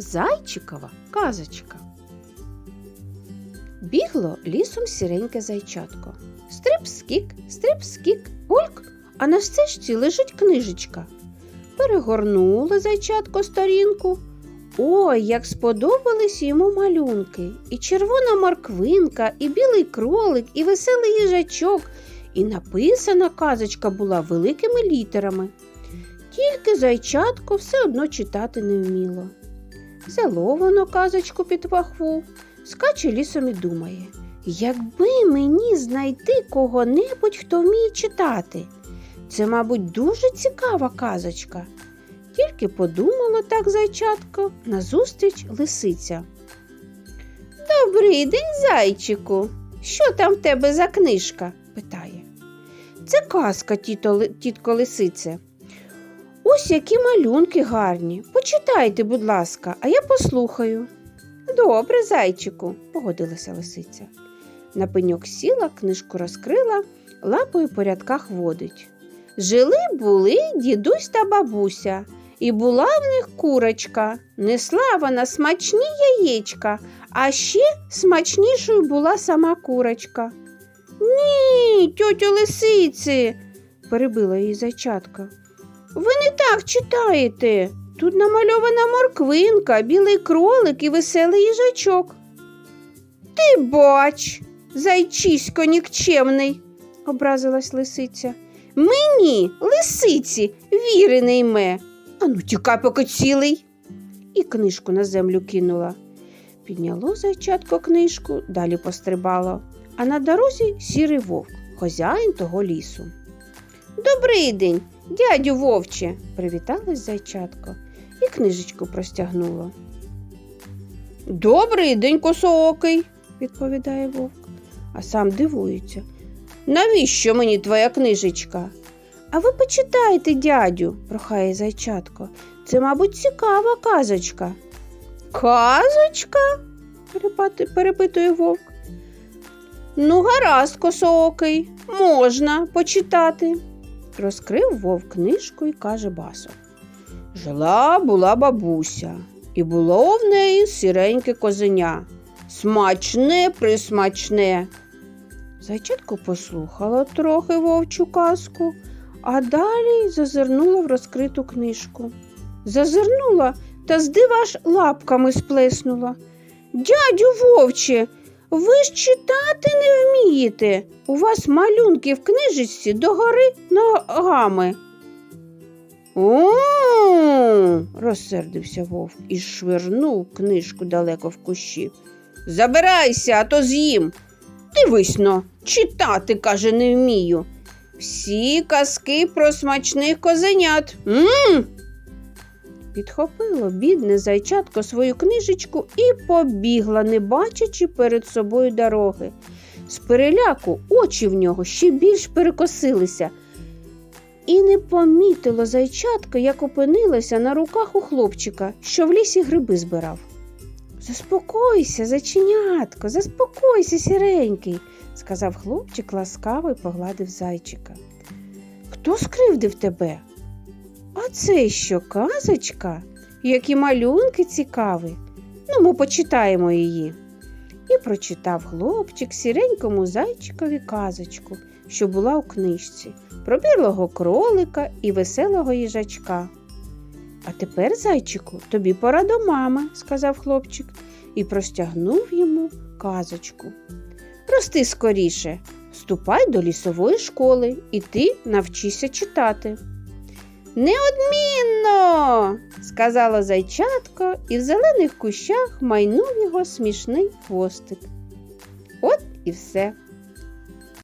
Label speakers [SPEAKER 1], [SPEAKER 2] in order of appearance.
[SPEAKER 1] Зайчикова казочка. Бігло лісом сіреньке зайчатко. Стрип-скік, стрип-скік, гульк, а на стежці лежить книжечка. Перегорнули зайчатко сторінку. Ой, як сподобались йому малюнки, і червона морквинка, і білий кролик, і веселий їжачок, і написана казочка була великими літерами. Тільки зайчатко все одно читати не вміло. Взяло воно казочку під пахву, скаче лісом і думає, якби мені знайти кого-небудь, хто вміє читати. Це, мабуть, дуже цікава казочка. Тільки подумала так зайчатко, назустріч лисиця. Добрий день, зайчику. Що там в тебе за книжка? питає. Це казка, тітко лисице. Ось які малюнки гарні. Почитайте, будь ласка, а я послухаю. Добре, зайчику, погодилася лисиця. На пеньок сіла, книжку розкрила, лапою по рядках водить. Жили були дідусь та бабуся, і була в них курочка. Несла вона смачні яєчка, а ще смачнішою була сама курочка. Ні, тьотю лисиці, перебила її зайчатка. Ви не так читаєте. Тут намальована морквинка, білий кролик і веселий їжачок. Ти бач, зайчисько нікчемний, образилась лисиця. Мені, лисиці, віри не йме. Ану, тікай, поки цілий. І книжку на землю кинула. Підняло зайчатко книжку, далі пострибало, а на дорозі сірий вовк, хазяїн того лісу. Добрий день, дядю вовче, привіталась зайчатко і книжечку простягнуло. Добрий день, косоокий, відповідає вовк, а сам дивується. Навіщо мені твоя книжечка? А ви почитайте, дядю, прохає зайчатко. Це, мабуть, цікава казочка. Казочка? перепитує вовк. Ну, гаразд, косоокий, можна почитати. Розкрив вовк книжку і каже басом. Жила була бабуся, і було в неї сіреньке козеня. Смачне присмачне. Зайчатко послухала трохи вовчу казку, а далі зазирнула в розкриту книжку. Зазирнула та з дива аж лапками сплеснула. Дядю вовче, ви ж читати не вмієте. У вас малюнки в книжечці догори ногами. О, розсердився вовк і швирнув книжку далеко в кущі. Забирайся, а то з'їм. Дивись но, читати, каже, не вмію. Всі казки про смачних козенят. М? Підхопило бідне зайчатко свою книжечку і побігла, не бачачи перед собою дороги. З переляку очі в нього ще більш перекосилися. І не помітило зайчатко, як опинилося на руках у хлопчика, що в лісі гриби збирав. Заспокойся, зайченятко, заспокойся, сіренький, сказав хлопчик ласкаво і погладив зайчика. Хто скривдив тебе? Це що, казочка? Які малюнки цікаві. Ну, ми почитаємо її. І прочитав хлопчик сіренькому зайчикові казочку, що була у книжці, про білого кролика і веселого їжачка. А тепер, зайчику, тобі пора до мами, сказав хлопчик і простягнув йому казочку. Рости скоріше, ступай до лісової школи, і ти навчися читати. Неодмінно, сказала зайчатко, і в зелених кущах майнув його смішний хвостик. От і все.